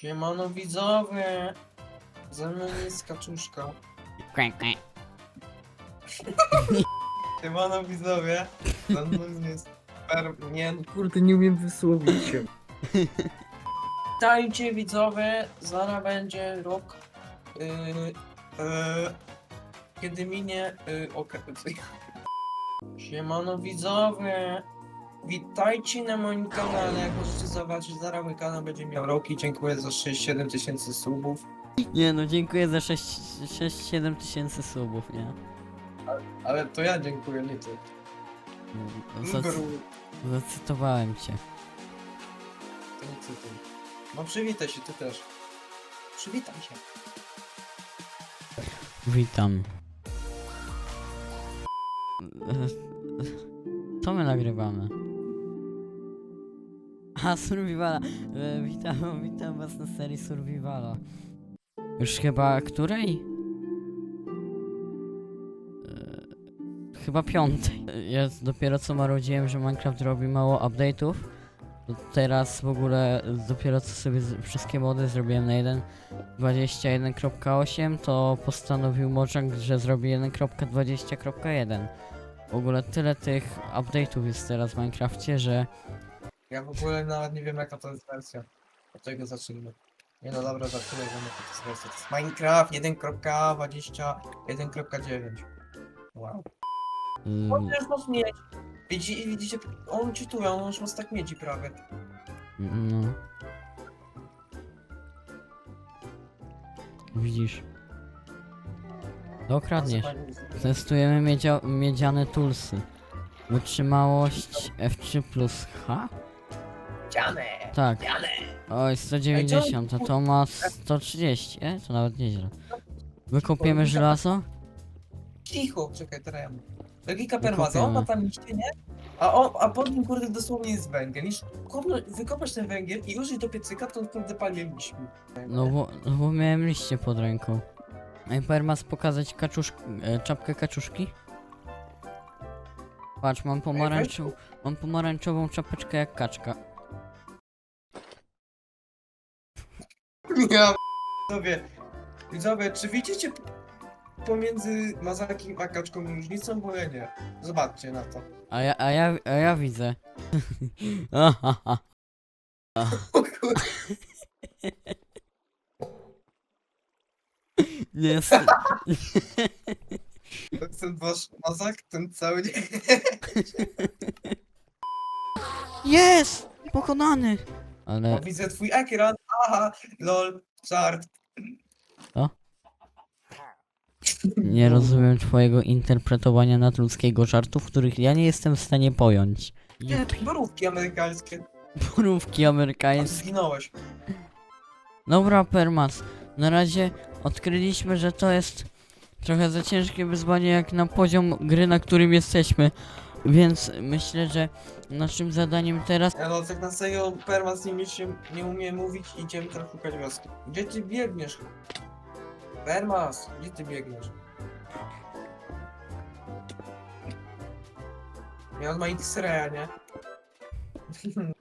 Siemano widzowie! Ze mną jest kaczuszka. Kwę. Siemano widzowie! Ze mną jest per... Nie, Kurde, nie umiem wysłowić się. Witajcie widzowie! Zaraz będzie rok... Yy, yy, kiedy minie yy, okres. Siemano widzowie! Witajcie na moim kanale. Jak możecie zobaczyć, zaraz mój kanał będzie miał rok i dziękuję za 6-7 tysięcy subów. Nie no, dziękuję za 6-7 tysięcy subów, nie? Ale to ja dziękuję, nie ty. Zacy zacytowałem cię. To nie ty, ty. No przywitaj się, ty też. Przywitaj się. Witam. Co my nagrywamy? A, Survivala. E, Witam, witam was na serii Survivala. Już chyba której? E, Chyba piątej. Ja dopiero co marudziłem, że Minecraft robi mało update'ów. Teraz w ogóle dopiero co sobie wszystkie mody zrobiłem na 1.21.8 to postanowił Mojang, że zrobi 1.20.1 W ogóle tyle tych update'ów jest teraz w Minecrafcie, że Ja w ogóle nawet nie wiem jaka to jest wersja. Od tego zacznijmy. Nie no dobra, zacznijmy, wiem jaka to jest wersja. To jest Minecraft 1.20.1.9 Wow. mm, On już masz mieć. Widzi, widzicie, on czytuje, on już ma tak miedzi prawie. no. Widzisz. Dokradniesz. Testujemy miedzia miedziane toolsy. Wytrzymałość F3 plus H? Ciane! Tak. Ciane! Oj, 190, a to ma 130, e? To nawet nieźle. Wykopiemy żelazo? Cicho, czekaj, teraz ja mówię. Logika permaza, on ma tam liście, nie? A, on, a pod nim kurde dosłownie jest węgiel. Kopnąć- wykopać ten węgiel i użyć do piecyka, to palię liśmi. No bo, no bo miałem liście pod ręką. Ej, Permas pokazać kaczusz... E, czapkę kaczuszki? Patrz, mam pomarańczową, mam pomarańczową czapeczkę jak kaczka. Ja widzowie, widzowie, czy widzicie pomiędzy Mazakiem a Kaczką różnicą, bo ja nie. Zobaczcie na to. A ja, a ja, a ja widzę. O kurde, Nie, s- ten wasz Mazak, ten cały dzień. Jest! Pokonany! O, Ale widzę twój ekran, aha, lol, żart. nie rozumiem twojego interpretowania nadludzkiego żartów, których ja nie jestem w stanie pojąć. Nie, borówki amerykańskie. Porówki amerykańskie. Zginąłeś. Dobra, Permas. Na razie odkryliśmy, że to jest trochę za ciężkie wyzwanie jak na poziom gry, na którym jesteśmy. Więc myślę, że naszym zadaniem teraz. Ja no, tak na serio, Permas nie, się, nie umie mówić, idziemy teraz szukać wioski. Gdzie ty biegniesz? Permas, gdzie ty biegniesz? Ja on ma X-raya, nie?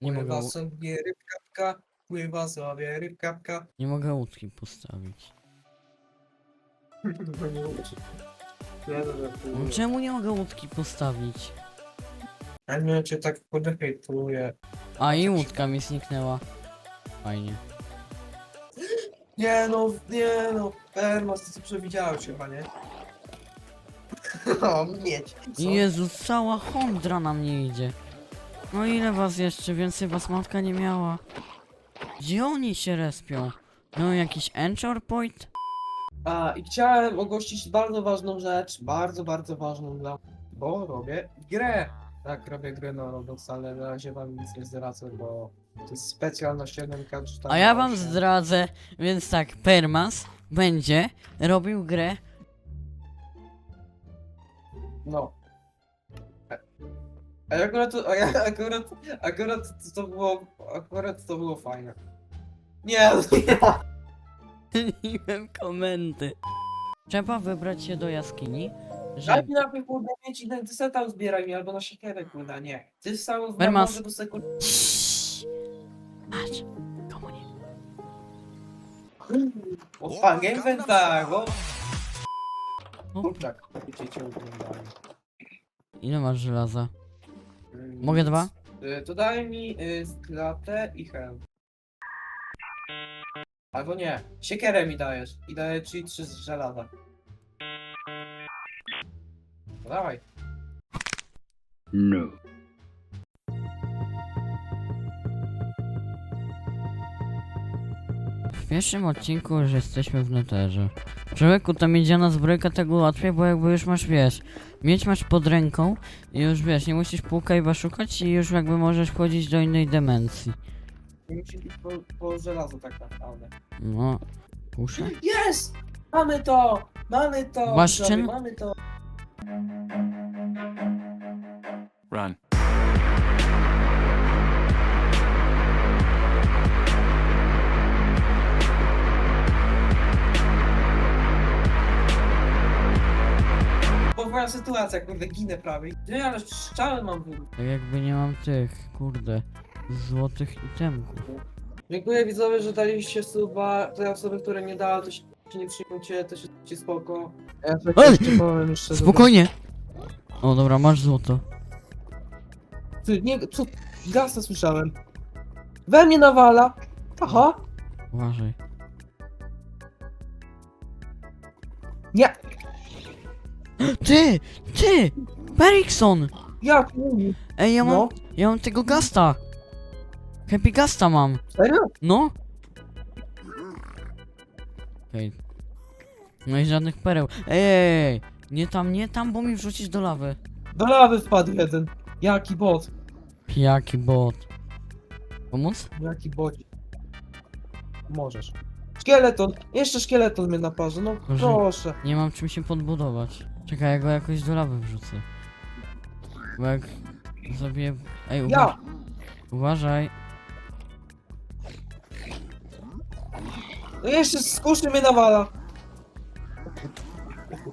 Nie mogę, Pływa sobie rybkapka, pływa sobie rybkapka. nie mogę łódki postawić. No nie uczy. No, czemu nie mogę łódki postawić? A nie cię tak podehejtuję. A i łódka mi zniknęła. Fajnie. Nie no, nie no, Permas, ty co przewidziałeś chyba, nie? O, mieć. Co? Jezu, cała hondra na mnie idzie. No ile was jeszcze? Więcej was matka nie miała. Gdzie oni się respią? No jakiś Enchor Point? A, i chciałem ogłosić bardzo ważną rzecz, bardzo, bardzo ważną dla bo robię grę. Tak, robię grę na Roblox, ale na razie wam nic nie zdradzę, bo to jest specjalność 1K czy tam A ja wam 8. zdradzę, więc tak, Permas będzie robił grę. No. A- A akurat, a ja, akurat, akurat to, było, akurat to było fajne. Nie, nie. Zmieniłem komenty. Trzeba wybrać się do jaskini, Daj żeby... mi najpierw kurde mieć identiteta zbieraj mi, albo na siekierę kurde, nie. Ty sam w do sekundy. Ciii. Patrz, Opa, game tak, o. O. Kurczak, wiecie, cię. Ile masz żelaza? Mm, Mogę dwa? y, To daj mi y, sklatę i hełm. Albo nie, siekierę mi dajesz i daję ci trzy z żelaza. No dawaj. No. W pierwszym odcinku już jesteśmy w neterze. Człowieku, ta miedziana zbrojka tego łatwiej, bo jakby już masz, wiesz, mieć masz pod ręką i już wiesz, nie musisz półkajwa szukać i już jakby możesz wchodzić do innej dimensji. Musi być po, po żelazo tak naprawdę. No, puszę? Jest! Mamy to! Mamy to! Baszczyn? widzowie, Mamy to! Run. Bo moja sytuacja, kurde, ginę prawie. Nie, ale szczały mam w. Tak jakby nie mam tych, kurde, złotych itemków. Dziękuję widzowie, że daliście suba. Te osoby, które nie dały, to się nie przyjmujcie, to się ci spoko. Ja tak Ej! jeszcze powiem jeszcze Spokojnie! O dobra, masz złoto. Ty, nie, co? Gasa słyszałem. We mnie nawala. Aha. Uważaj. Nie. Ty! Ty! Berikson! Jak mówi? Ej, ja mam, No. ja mam tego gasta! Happy gasta mam! Serio? No! Okej. No i żadnych pereł. Ej! Nie tam, nie tam, bo mi wrzucisz do lawy. Do lawy wpadł jeden. Jaki bot? Jaki bot. Pomóc? Jaki bodzi? Możesz. Szkieleton! Jeszcze szkieleton mnie naparzy, no Proszę. proszę. Nie mam czym się podbudować. Czekaj, ja go jakoś do lawy wrzucę. Bo jak zrobię... Ej, uwa Ja! uważaj. No jeszcze z kuszy mnie nawala.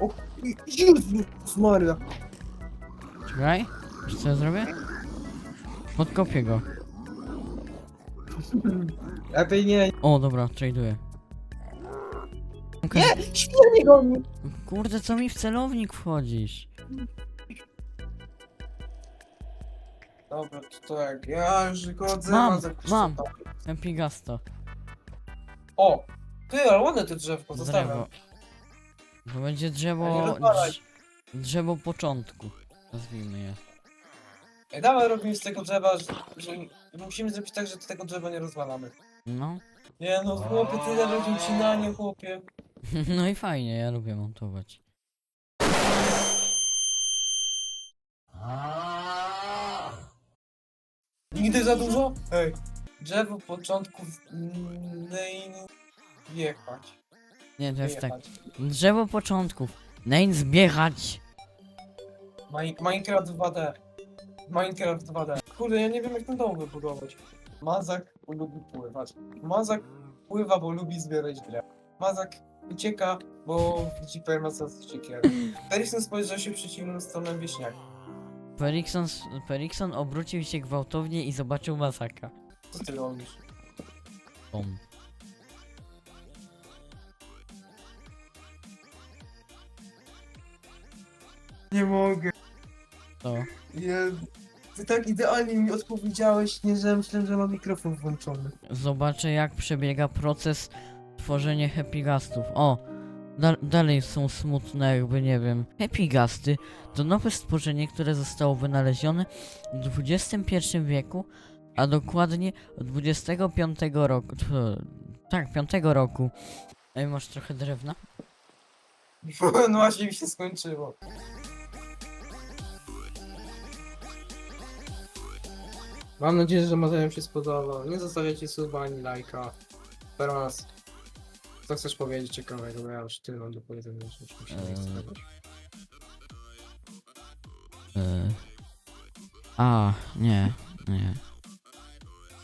O, Jezus Maria. Czekaj. Wiesz co ja zrobię? Podkopię go. Lepiej nie. O, dobra, traduję. Okej. Nie! Świetnie goni! Kurde, co mi w celownik wchodzisz? Dobra, to tak, ja już godzę. Mam, mam. Epigasta. O! Ty, ale ładne to drzewko, Drzewo. zostawiam. To będzie Ej, nie drzewo... rozwalaj. Drz drzewo początku. Nazwijmy je. Ej, dawaj robimy z tego drzewa, że, że musimy zrobić tak, że tego drzewa nie rozwalamy. No. Nie no, chłopie, tyle rodzin cinanie, chłopie. No i fajnie, ja lubię montować. Nigdy za dużo? Ej. Drzewo początków Nein wjechać. Nie, to jest tak. Wjechać. Drzewo początków. Nein zbiegać. Mi- Minecraft 2D. Minecraft 2D. Kurde, ja nie wiem jak ten dom wybudować. Mazak lubi pływać. Mazak pływa, bo lubi zbierać drewno. Mazak ucieka, bo widzi permacas siekierę. Ferguson spojrzał się przeciwną stronę wieśniaka. Perikson, Perikson obrócił się gwałtownie i zobaczył masaka. Co ty robisz? Bom. Nie mogę. To. Jezu. Ty tak idealnie mi odpowiedziałeś, nie że myślałem, że mam mikrofon włączony. Zobaczę jak przebiega proces tworzenia happygastów. O! Da dalej są smutne, jakby nie wiem. Happygasty to nowe stworzenie, które zostało wynalezione w XXI wieku, a dokładnie 25 roku. Tak, 5 roku. Ej, masz trochę drewna? No właśnie mi się skończyło. Mam nadzieję, że materiał się spodobał. Nie zostawiajcie suba ani lajka. Teraz. Co chcesz powiedzieć ciekawego? Bo ja już tyle mam do powiedzenia, że już mi się nie chce Eee. gadać. Yy. A, nie, nie.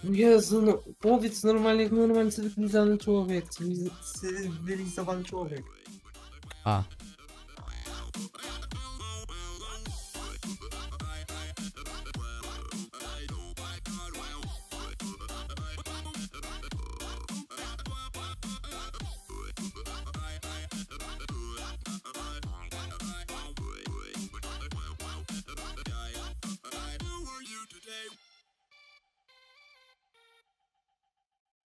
Jezu, no powiedz normalnie jak normalny cywilizowany człowiek. Cywiliz- cywilizowany człowiek. A.